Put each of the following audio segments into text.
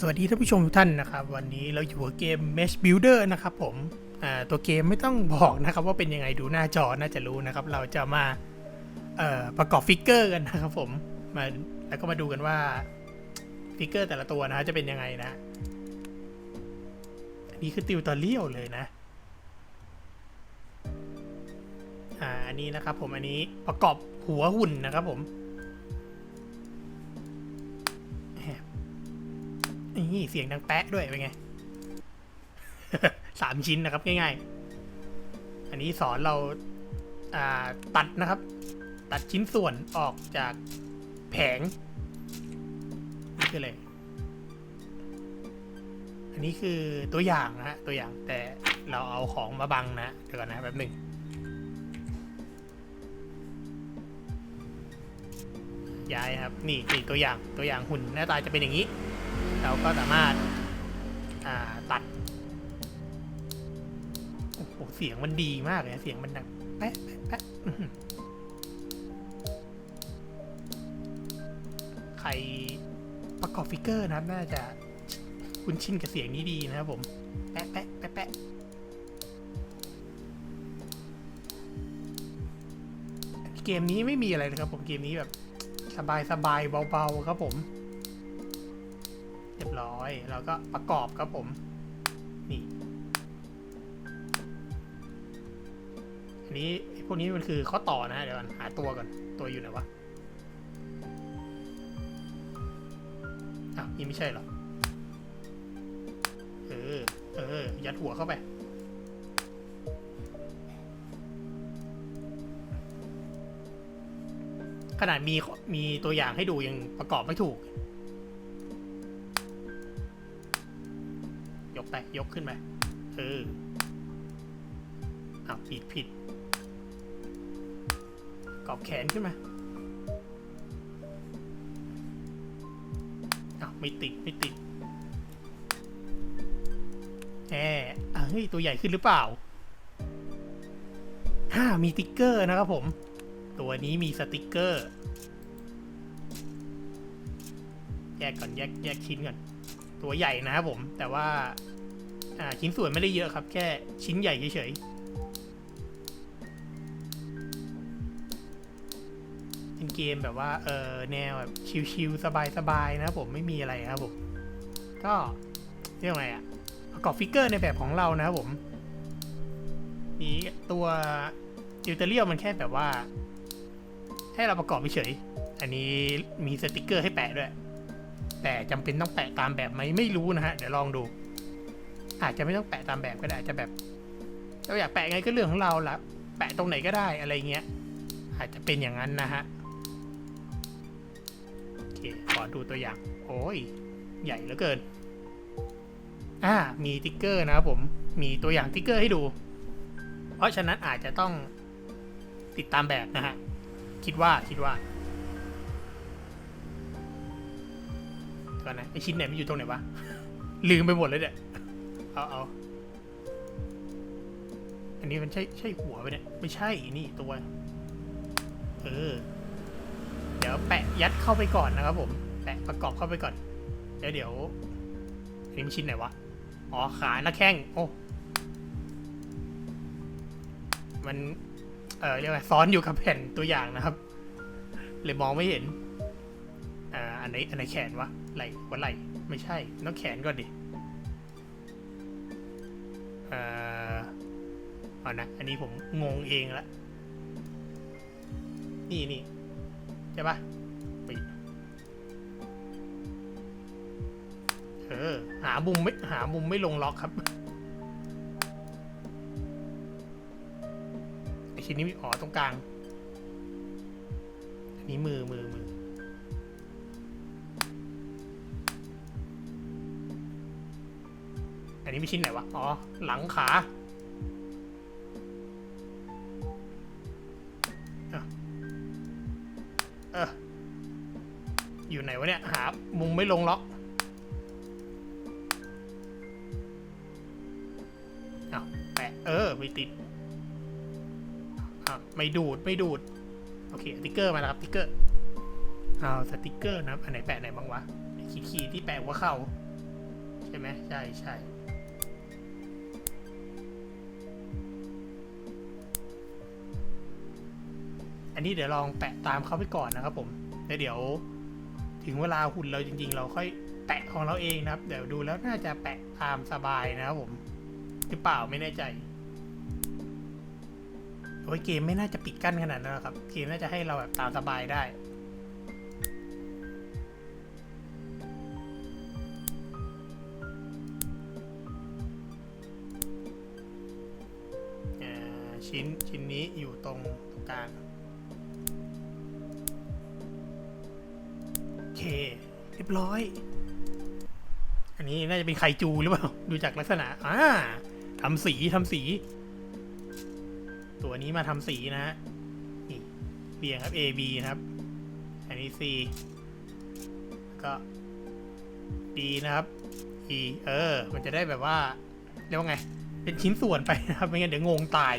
สวัสดีท่านผู้ชมทุกท่านนะครับ วันนี้เราอยู่กับเกม Mesh Builder นะครับผมตัวเกมไม่ต้องบอกนะครับว่าเป็นยังไงดูหน้าจอน่าจะรู้นะครับ เราจะมาประกอบฟิกเกอร์กันนะครับผมมาแล้วก็มาดูกันว่าฟิกเกอร์แต่ละตัวนะจะเป็นยังไงนะอันนี้คือติวตอเรียลเลยนะอ่าอันนี้นะครับผมอันนี้ประกอบหัวหุ่นนะครับผม นี่เสียงดังแป๊ะด้วยเป็นไงสามชิ้นนะครับง่ายๆ อันนี้สอนเราอ่าตัดนะครับ ตัดชิ้นส่วนออกจากแผงนี่คืออะไรอันนี้คือตัวอย่างนะฮะตัวอย่างแต่เราเอาของมาบังนะเดี๋ยวก่อนนะแบบหนึ่งย้ายครับนี่นี่ตัวอย่างตัวอย่างหุ่นหน้าตาจะเป็นอย่างนี้ เราก็สามารถาตัดโอ้โหเสียงมันดีมากเลยเสียงมันดังแป๊ะแป๊ะใครประกอบฟิกเกอร์นะครับ น่าจะคุ้นชินกับเสียงนี้ดีนะครับผม แป๊ะแป๊ะแป๊ะแป๊ะเกมนี้ไม่มีอะไรเลยครับผมเกมนี้แบบ สบายสบายเบาๆครับผม เรียบร้อยแล้วก็ประกอบครับผม นี่ อันนี้พวกนี้มันคือข้อต่อนะเดี๋ยวก่อนหาตัวก่อน ตัวอยู่ไหนวะอ้าวนี่ไม่ใช่หรอ เออ เออ ยัดหัวเข้าไปขนาดมีมีตัวอย่างให้ดูยังประกอบไม่ถูก ยกไปยกขึ้นไปเอออ้าวผิดผิด กรอบแขนขึ้นมาอ้าวไม่ติดไม่ติดแหมอะเฮ้ยตัวใหญ่ขึ้นหรือเปล่าฮ่ามีติ๊กเกอร์นะครับผม ตัวนี้มีสติกเกอร์ แยกก่อนแยกแยกชิ้นก่อน ตัวใหญ่นะครับผม แต่ว่า อ่าชิ้นส่วนไม่ได้เยอะครับ แค่ชิ้นใหญ่เฉยๆเป็นเกมแบบว่าเออแนวแบบชิลๆสบายๆนะครับผมไม่มีอะไรครับผมก็เรียกว่าไงอะประกอบฟิกเกอร์ในแบบของเรานะครับผมมีตัวติวเตอรียลมันแค่แบบว่า ให้เราประกอบเฉยอันนี้มีสติกเกอร์ให้แปะด้วย แต่จำเป็นต้องแปะตามแบบไหมไม่รู้นะฮะ เดี๋ยวลองดู อาจจะไม่ต้องแปะตามแบบก็ได้อาจจะแบบเราอยากแปะไงก็เรื่องของเราละแปะตรงไหนก็ได้อะไรเงี้ย อาจจะเป็นอย่างนั้นนะฮะโอเคขอดูตัวอย่าง โอ้ย ใหญ่เหลือเกินอ่ามีติ๊กเกอร์นะครับผมมีตัวอย่างติ๊กเกอร์ให้ดู เพราะฉะนั้นอาจจะต้องติดตามแบบนะฮะคิดว่าคิดว่าก่อนนะไอชิ้นไหนมันอยู่ตรงไหนวะลืมไปหมดเลยเนี่ย เอาเอาอันนี้มันใช่ใช่หัวไปเนี่ย ไม่ใช่นี่ตัว เออ เดี๋ยวแปะยัดเข้าไปก่อนนะครับผม แปะประกอบเข้าไปก่อน เดี๋ยวเดี๋ยวอันนี้มันชิ้นไหนวะ อ๋อขาหน้าแข้ง โอ้ มัน เออเรียกว่าซ้อนอยู่กับแผ่นตัวอย่างนะครับ เลยมองไม่เห็นอ่าอันไหนอันไหนแขนวะไหลหัวไหลไม่ใช่ต้องแขนก่อนดิ เอานะ อันนี้ผมงงเองละ นี่นี่ใช่ปะปิเออ หามุมไม่หามุมไม่ลงล็อกครับไอชิ้นนี้มีอ๋อตรงกลาง อันนี้มือมือมืออันนี้ไม่ชิ้นไหนวะ อ๋อ หลังขา เอออยู่ไหนวะเนี่ย หา มุมไม่ลงล็อกอ้าแปะเออ ไม่ติดอะไม่ดูด ไม่ดูด โอเคสติ๊กเกอร์มาแล้วครับสติ๊กเกอร์เอาสติ๊กเกอร์นะครับอันไหนแปะไหนบ้างวะขีดขีดๆที่แปะหัว่าเข้าใช่ไหมใช่ใช่ อันนี้เดี๋ยวลองแปะตามเขาไปก่อนนะครับผมแล้วเดี๋ยวถึงเวลาหุ่นเราจริง ๆ เราค่อยแปะของเราเองนะครับ เดี๋ยวดูแล้วน่าจะแปะตามสบายนะครับผมหรือเปล่าไม่แน่ใจโอ้ยเกมไม่น่าจะปิดกั้นขนาดนั้นครับ เกมน่าจะให้เราแบบตามสบายได้อ่าชิ้นชิ้นนี้อยู่ตรงตรงกลาง เคเรียบร้อย อันนี้น่าจะเป็นไคจูหรือเปล่า ดูจากลักษณะอ่าทำสีทำสี ตัวนี้มาทำสีนะฮะนี่เรียงครับ A B นะครับ อันนี้ C ก็ D นะครับ E เออ มันจะได้แบบว่าเรียกว่าไง เป็นชิ้นส่วนไปนะครับ ไม่งั้นเดี๋ยวงงตาย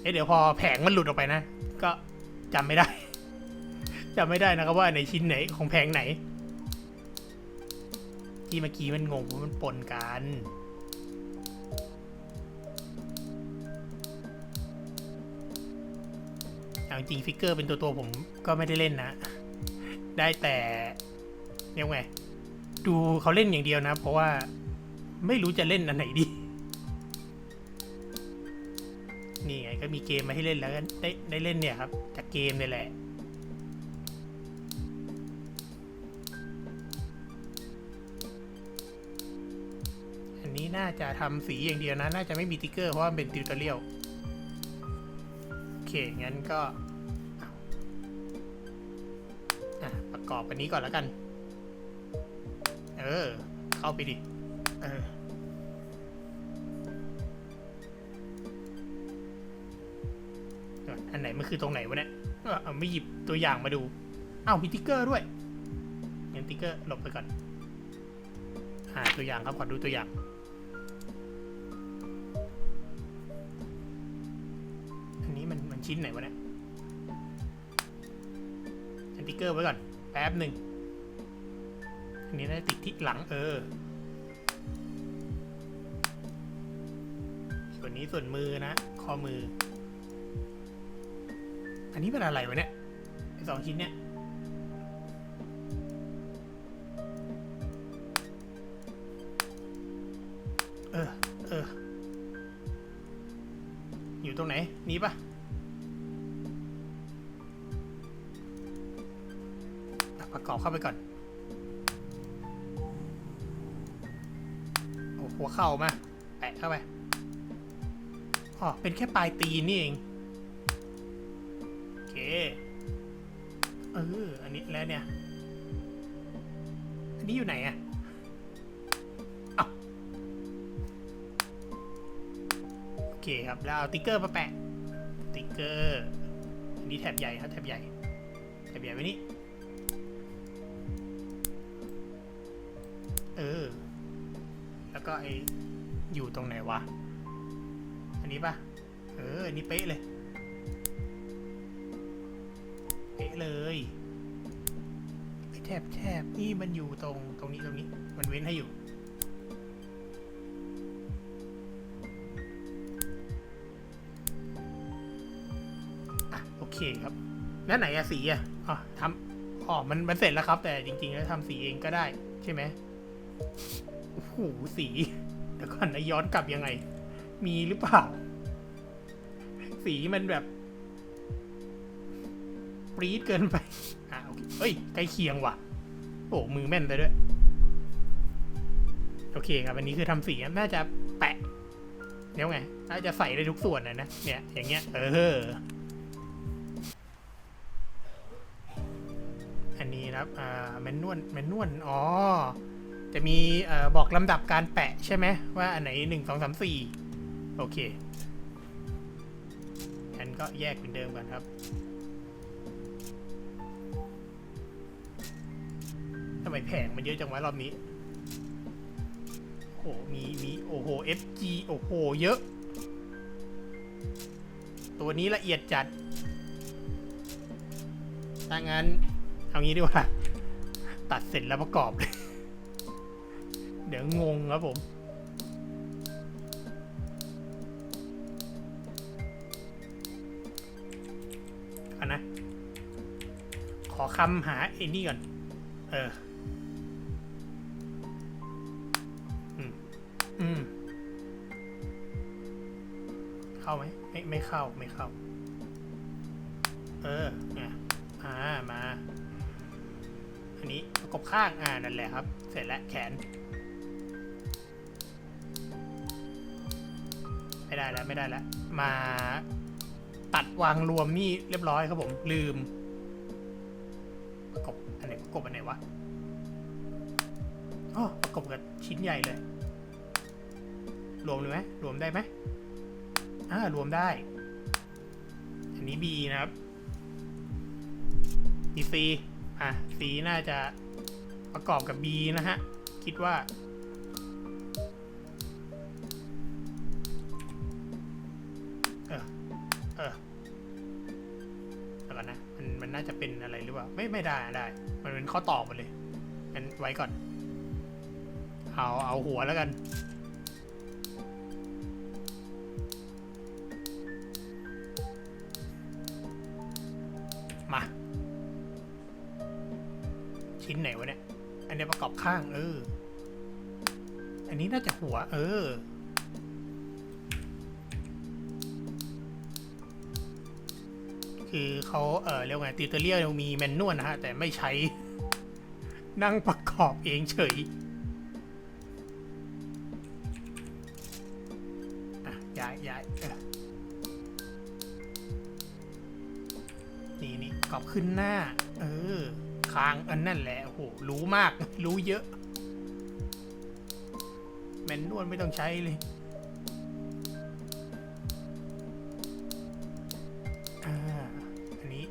เอ๊ะเดี๋ยวพอแผงมันหลุดออกไปนะ ก็ จำไม่ได้ จำไม่ได้นะครับว่าในชิ้นไหนของแผงไหน ที่เมื่อกี้มันงงเพราะมันปนกันเอาจริงฟิกเกอร์เป็นตัวตัวผมก็ไม่ได้เล่นนะ ได้แต่เรียกว่าไงดูเขาเล่นอย่างเดียวนะ เพราะว่าไม่รู้จะเล่นอันไหนดี นี่ไงก็มีเกมมาให้เล่นแล้วก็ได้ได้เล่นเนี่ยครับ จากเกมเนี่ยแหละ อันนี้น่าจะทำสีอย่างเดียวนะ น่าจะไม่มีติ๊กเกอร์เพราะว่าเป็นติวตอเรียลโอเค งั้นก็อะประกอบอันนี้ก่อนแล้วกัน เออ เข้าไปดิ เออ คือตรงไหนวะเนี่ยเออเอาไม่หยิบตัวอย่างมาดูเอ้ามีติ๊กเกอร์ด้วยงั้นติ๊กเกอร์หลบไปก่อนอ่าตัวอย่างครับขอดูตัวอย่าง อันนี้มันมันชิ้นไหนวะเนี่ยอันติ๊กเกอร์ไว้ก่อน แป๊บหนึ่งอันนี้น่าจะติดที่หลังเออ ส่วนนี้ส่วนมือนะ ข้อมือ อันนี้เป็นอะไรวะเนี่ยสองชิ้นเนี่ยเออเอออยู่ตรงไหน นี้ปะประกอบเข้าไปก่อนโอ้หัวเข่ามา แปะเข้าไปอ๋อเป็นแค่ปลายตีนนี่เอง เคเออ อันนี้แล้วเนี่ย อันนี้อยู่ไหนอะเอาโอเคครับแล้วเอาติ๊กเกอร์มาแปะ ติ๊กเกอร์ อันนี้แถบใหญ่ครับแถบใหญ่ แถบใหญ่ไว้นี่ เออ แล้วก็ไออยู่ตรงไหนวะ อันนี้ปะเออ อันนี้เป๊ะเลย เป๊ะเลยไอแถบแถบนี่มันอยู่ตรงตรงนี้ตรงนี้ มันเว้นให้อยู่อะโอเคครับ แล้วไหนอะสีอะอ๋อทำอ๋อมันมันเสร็จแล้วครับ แต่จริง ๆ แล้วทำสีเองก็ได้ ใช่ไหมโอ้โหสีเดี๋ยวก่อนนะย้อนกลับยังไง มีหรือเปล่า สีมันแบบ ปรี๊ดเกินไปอะโอเคเอ้ยใกล้เคียงว่ะ โอ้มือแม่นไปด้วย โอเคครับอันนี้คือทำสีน่าจะแปะเดี๋ยวไงน่าจะใส่ได้ทุกส่วนนะนะ เนี่ย อย่างเงี้ย เออ อันนี้นะครับอ่าแมนนวลแมนนวลอ๋อ จะมีเอ่อบอกลำดับการแปะใช่ไหมว่าอันไหนหนึ่งสองสามสี่โอเคงั้นก็แยกเหมือนเดิมกันครับำไมแผงมันเยอะจังวะรอบนี้ โอ้โห มีมีโอ้โห FG โอ้โห เยอะ ตัวนี้ละเอียดจัดถ้างั้น เอางี้ดีกว่า ตัดเสร็จแล้วประกอบเลย เดี๋ยวงงครับผมอันนะ ขอคำหาไอ้นี่ก่อน เออ ไม่ไม่เข้าไม่เข้า เออนี่ยอ่ามา อันนี้ประกบข้างอ่านั่นแหละครับ เสร็จแล้วแขน ไม่ได้แล้วไม่ได้แล้ว มาตัดวางรวมนี่เรียบร้อยครับผม ลืม ประกบอันไหนประกบอันไหนวะอ๋อประกบกับชิ้นใหญ่เลย รวมเลยไหมรวมได้ไหม อ่ารวมได้ อันนี้ B นะครับดีซีอะ C น่าจะประกอบกับ B นะฮะ คิดว่า เออ เออแล้วก่อนนะ มัน มันน่าจะเป็นอะไรหรือเปล่า ไม่ ไม่ได้ ได้ มันเป็นข้อต่อหมดเลยงั้นไว้ก่อน เอา เอาหัวแล้วกัน ชิ้นไหนวะเนี่ย อันนี้ประกอบข้าง เออ อันนี้น่าจะหัว เออ คือเขาเออเรียกว่าไงติวเตอรี่มีแมนนวลนะฮะ แต่ไม่ใช้ นั่งประกอบเองเฉยอะย้ายย้ายนี่นี่ประกอบขึ้นหน้า คางอันนั่นแหละโหรู้มาก รู้เยอะ แมนนวลไม่ต้องใช้เลยอาอันนี้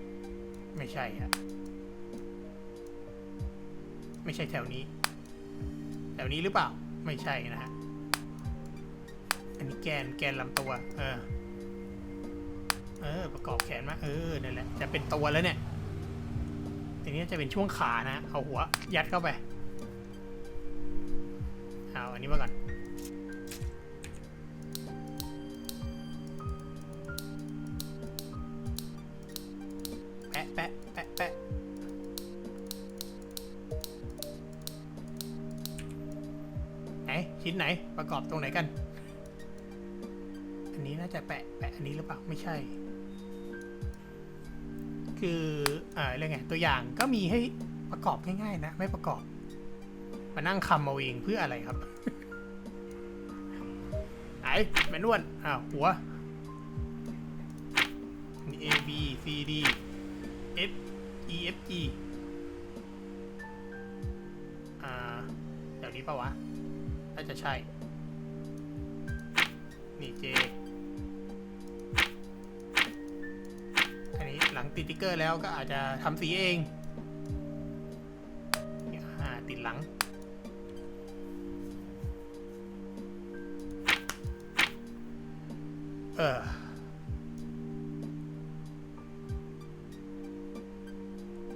ไม่ใช่ฮะไม่ใช่แถวนี้ แถวนี้หรือเปล่า ไม่ใช่นะฮะอันนี้แกนแกนลำตัว เออ เออ ประกอบแขนมา เออ นั่นแหละ จะเป็นตัวแล้วเนี่ย ทีนี้จะเป็นช่วงขานะ เอาหัวยัดเข้าไป เอาอันนี้มาก่อน แปะแปะแปะแปะไหน ชิ้นไหนประกอบตรงไหนกัน อันนี้น่าจะแปะ แปะอันนี้หรือเปล่า ไม่ใช่ คือ อ่าเรื่องไงตัวอย่างก็มีให้ประกอบง่ายๆนะ ไม่ประกอบ มานั่งคำเอาเองเพื่ออะไรครับ ไหนแมนนวลอ้าวหัว มี A B C D F E F G อ่าเดี๋ยวนี้ปะวะ น่าจะใช่ นี่ J หลังติดติ๊กเกอร์แล้วก็อาจจะทำสีเองอ่าติดหลัง เออ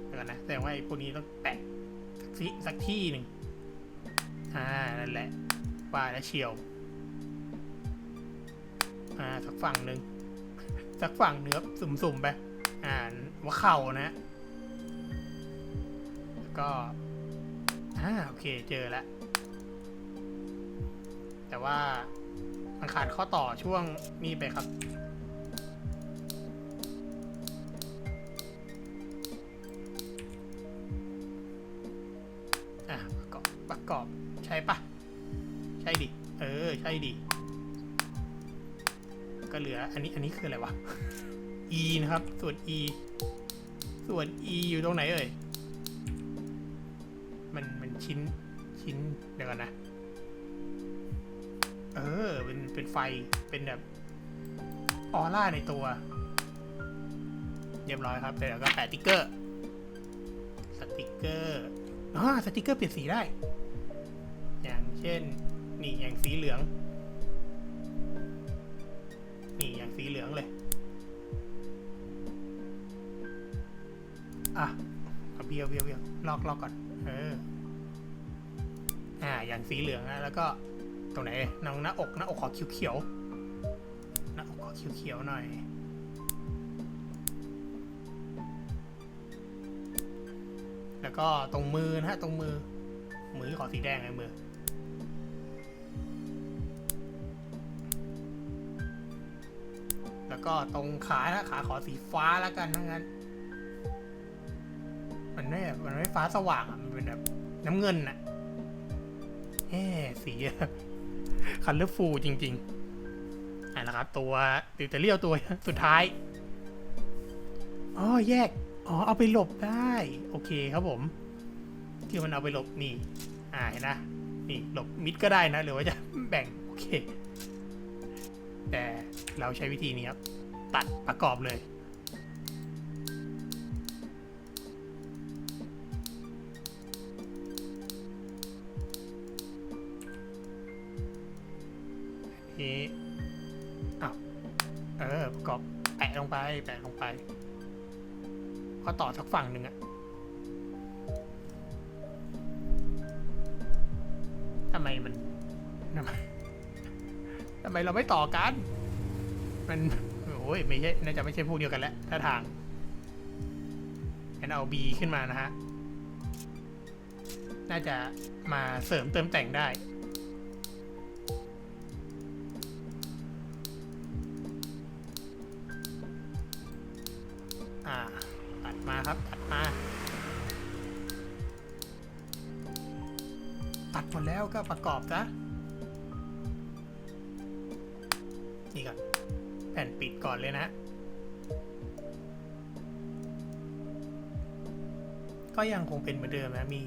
เดี๋ยวก่อนนะแต่ว่าไอ้พวกนี้ต้องแปะสักที่สักที่หนึ่งอ่า นั่นแหละว่าแล้วเชียว อ่า สักฝั่งหนึ่งสักฝั่งเนื้อสุ่มๆไป อ่าว่าเข่านะ แล้วก็อ่าโอเคเจอแล้ว แต่ว่ามันขาดข้อต่อช่วงนี้ไปครับ อะประกอบประกอบใช่ปะใช่ดิ เออ ใช่ดิ ก็เหลืออันนี้อันนี้คืออะไรวะ e นะครับ ส่วน e ส่วน e อยู่ตรงไหนเอ่ย มันมันชิ้นชิ้นเดี๋ยวก่อนนะ เออเป็นเป็นไฟเป็นแบบออร่าในตัวเรียบร้อยครับเดี๋ยวก็แปะติ๊กเกอร์ สติ๊กเกอร์อ่าสติ๊กเกอร์เปลี่ยนสีได้ อย่างเช่น นี่อย่างสีเหลือง นี่อย่างสีเหลืองเลย อะเอาเบียวเบียวเบียวลอกลอกก่อน เออ อ่า อย่างสีเหลืองนะแล้วก็ตรงไหนน้องหน้าอกหน้าอกขอเขียวๆหน้าอกขอเขียวๆหน่อยแล้วก็ตรงมือนะฮะตรงมือ มือขอสีแดงไงมือ แล้วก็ตรงขานะขาขอสีฟ้าแล้วกันทั้งนั้นมัน ไม่มันไม่ฟ้าสว่างอะ มันเป็นแบบน้ำเงินอะแฮ่สีคันเลอร์ฟูจริงๆอะนะครับ ตัวติวเตอรี่ยวตัวสุดท้าย อ๋อ แยก อ๋อ เอาไปหลบได้ โอเคครับผมที่มันเอาไปหลบนี่ อ่าเห็นนะ นี่หลบมิดก็ได้นะ หรือว่าจะแบ่ง โอเค แต่เราใช้วิธีนี้ครับ ตัดประกอบเลย นี้อ้าวเออประกอบแปะลงไป แปะลงไป ก็ต่อสักฝั่งหนึ่งอะทำไมมันทำไมทำไมเราไม่ต่อกัน มันโอ้ยไม่ใช่น่าจะไม่ใช่พวกเดียวกันแล้วถ้าทางงั้นเอา B ขึ้นมานะฮะ น่าจะมาเสริมเติมแต่งได้ นี่ก่อนแผ่นปิดก่อนเลยนะ ก็ยังคงเป็นเหมือนเดิมนะ มี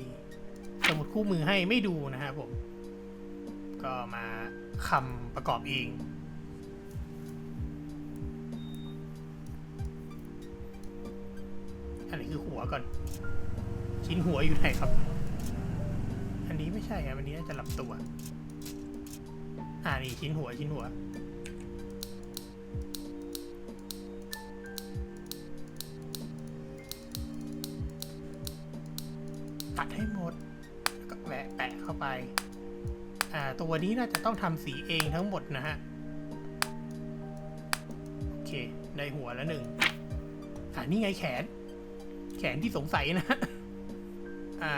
สมุดคู่มือให้ไม่ดูนะครับผม ก็มาคำประกอบเองอันนี้คือหัวก่อน ชิ้นหัวอยู่ไหนครับ อันนี้ไม่ใช่ครับอันนี้น่าจะลำตัว อ่านี่ชิ้นหัวชิ้นหัว ไปตัวนี้น่าจะต้องทำสีเองทั้งหมดนะฮะ โอเค ได้หัวแล้วหนึ่งอ่านี่ไงแขน แขนที่สงสัยนะ อ่า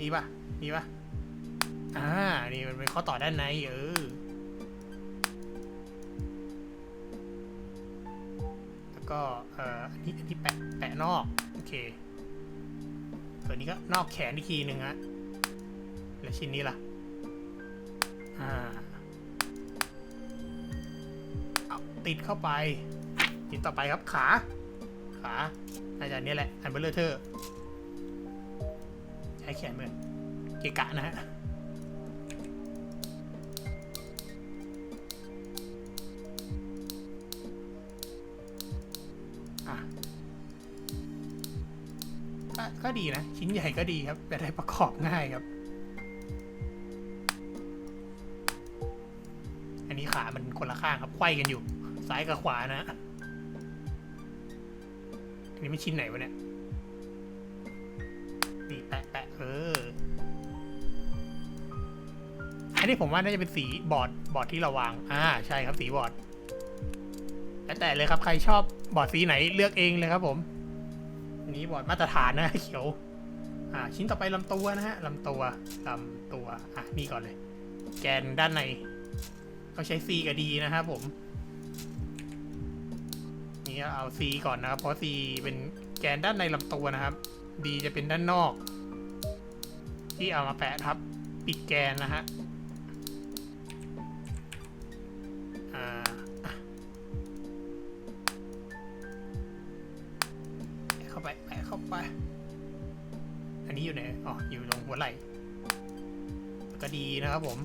มีปะมีปะอ่า นี่มันเป็นข้อต่อด้านในเออแล้วก็ เอ่อ อันนี้อันนี้แปะ แปะนอก โอเคตัวนี้ก็นอกแขนอีกทีหนึ่งฮะ แล้วชิ้นนี้ล่ะ อ่าเอาติดเข้าไปชิ้นต่อไปครับขา ขาน่าจะอันนี้แหละ อันเบลเลอร์เทอร์ใช้แขนเหมือนเกะกะนะฮะอะก็ก็ดีนะ ชิ้นใหญ่ก็ดีครับแต่ได้ประกอบง่ายครับ คนละข้างครับไขว้กันอยู่ ซ้ายกับขวานะอันนี้ไม่ชิ้นไหนวะเนี่ยนี่แปะแปะเออ อันนี้ผมว่าน่าจะเป็นสีบอร์ดบอร์ดที่เราวาง อ่า ใช่ครับสีบอร์ดแล้วแต่เลยครับ ใครชอบบอร์ดสีไหนเลือกเองเลยครับผมนนี้บอร์ดมาตรฐานนะเขียว อ่า ชิ้นต่อไปลำตัวนะฮะลำตัวลำตัว อะนี่ก่อนเลย แกนด้านใน เขาใช้ C กับ D นะครับผม นี่เอา C ก่อนนะครับ เพราะ C เป็นแกนด้านในลำตัวนะครับ D จะเป็นด้านนอก ที่เอามาแปะทับปิดแกนนะฮะเข้าไปแปะเข้าไป อันนี้อยู่ไหน อ๋อ อยู่ตรงหัวไหล่ก็ดีนะครับผม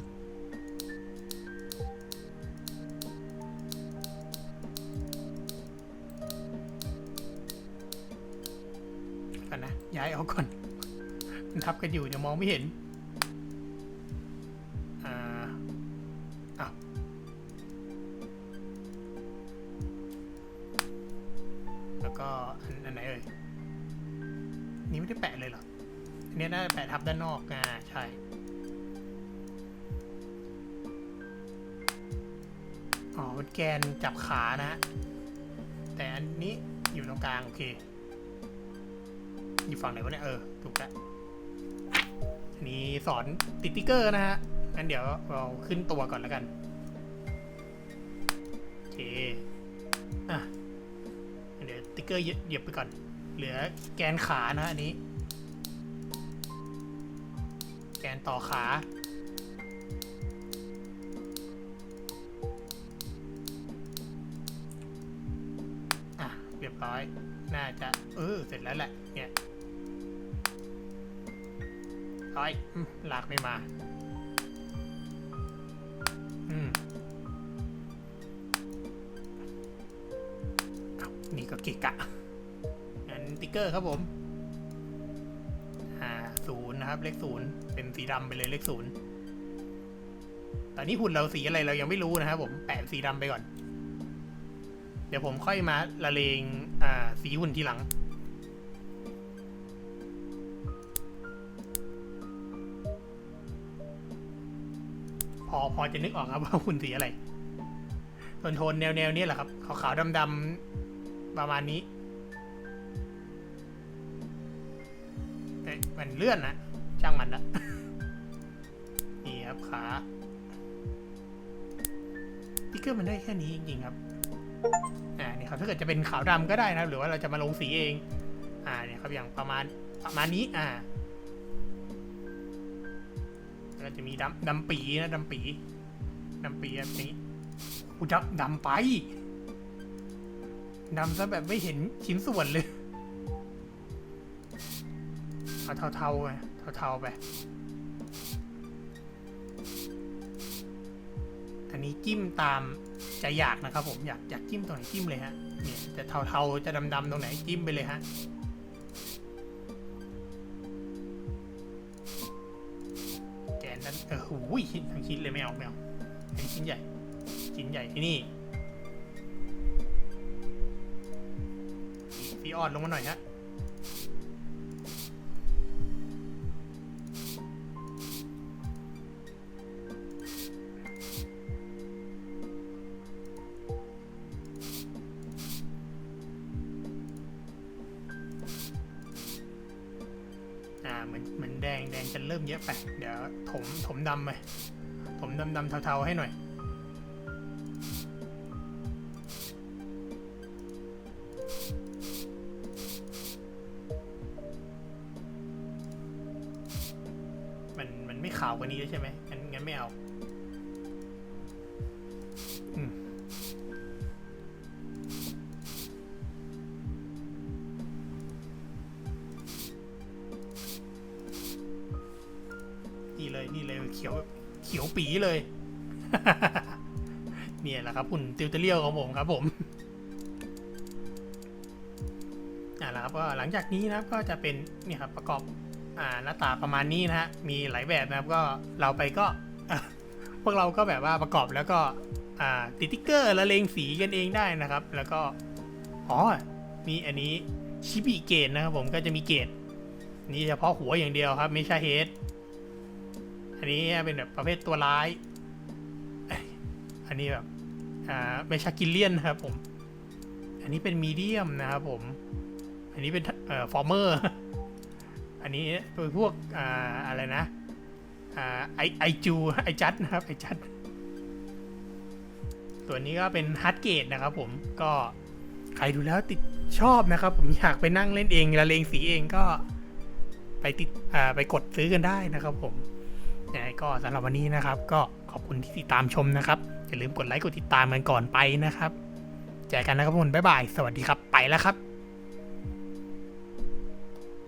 อยู่เดี๋ยวมองไม่เห็น อ่าอ้าวแล้วก็อันไหนเอ่ยนนี่ไม่ได้แปะเลยเหรอ อันนี้น่าจะแปะทับด้านนอก อ่า ใช่อ๋อเป็นแกนจับขานะฮะ แต่อันนี้อยู่ตรงกลาง โอเค อยู่ฝั่งไหนวะเนี่ย เออ ถูกแล้ว อันนี้สอนติดติ๊กเกอร์นะฮะงั้นเดี๋ยวเราขึ้นตัวก่อนแล้วกันโอเคอะเดี๋ยวติ๊กเกอร์เหยียบไปก่อน เหลือแกนขานะอันนี้ แกนต่อขาอะเรียบร้อย น่าจะ เออ เสร็จแล้วแหละ เนี่ย ร้อยอืมลากไม่มาอืมอ้าวนี่ก็เกะกะงั้นติ๊กเกอร์ครับผมอ่าศูนย์นะครับ เลขศูนย์เป็นสีดำไปเลยเลขศูนย์ตอนนี้หุ่นเราสีอะไรเรายังไม่รู้นะครับผมแปะสีดำไปก่อน เดี๋ยวผมค่อยมาละเลงอ่าสีหุ่นทีหลัง พอพอจะนึกออกครับว่าหุ่นสีอะไรโทนโทนแนวแนวนี้แหละครับขาวๆดำๆประมาณนี้เอ้ยมันเลื่อนนะช่างมันละนี่ครับขาติ๊กเกอร์มันได้แค่นี้จริงๆครับอ่านี่ครับถ้าเกิดจะเป็นขาวดำก็ได้นะหรือว่าเราจะมาลงสีเอง อ่าเนี่ยครับอย่างประมาณประมาณนี้อ่า จะมีดำดำปีนะดำปีดำปีแบบนี้อุยดำดำไปดำซะแบบไม่เห็นชิ้นส่วนเลยเอาเทาๆไปเทาๆไป อันนี้จิ้มตามใจอยากนะครับผมอยากอยากจิ้มตรงไหนจิ้มเลยฮะเนี่ยจะเทาๆจะดำๆตรงไหนจิ้มไปเลยฮะ ออหูยทั้งชิ้นเลยไม่เอาไม่เอาเป็นชิ้นใหญ่ ชิ้นใหญ่ที่นี่สีอ่อนลงมาหน่อยฮะ เยอะไป เดี๋ยวถมถมดำไปถมดำดำเทาๆให้หน่อย มันมันไม่ขาวกว่านี้ใช่ไหมงั้นงั้นไม่เอา เลย เนี่ยแหละครับหุ่นติวเตเลียวของผมครับผมอ่าแล้วครับก็หลังจากนี้นะครับก็จะเป็นเนี่ยครับประกอบอ่าหน้าตาประมาณนี้นะฮะมีหลายแบบนะครับก็เราไปก็พวกเราก็แบบว่าประกอบแล้วก็อ่าติดติ๊กเกอร์ละเลงสีกันเองได้นะครับ แล้วก็อ๋อมีอันนี้ชิบิเกตนะครับผมก็จะมีเกตนี่เฉพาะหัวอย่างเดียวครับไม่ใช่เฮด อันนี้เป็นแบบประเภทตัวร้าย อันนี้แบบอ่าไม่ใช่กิเลียนครับผม อันนี้เป็นมีเดียมนะครับผม อันนี้เป็นเอ่อฟอร์เมอร์ อันนี้เป็นพวกอ่าอะไรนะอ่าไอไอจูไอจัดนะครับไอจัด ตัวนี้ก็เป็นฮาร์ดเกตนะครับผมก็ใครดูแล้วติดชอบนะครับ ผมอยากไปนั่งเล่นเองละเลงสีเองก็ไปติดอ่าไปกดซื้อกันได้นะครับผม ก็สำหรับวันนี้นะครับ ก็ขอบคุณที่ติดตามชมนะครับ อย่าลืมกดไลค์กดติดตามกันก่อนไปนะครับ เจอกันนะครับทุกคนบ๊ายบาย สวัสดีครับไปแล้วครับ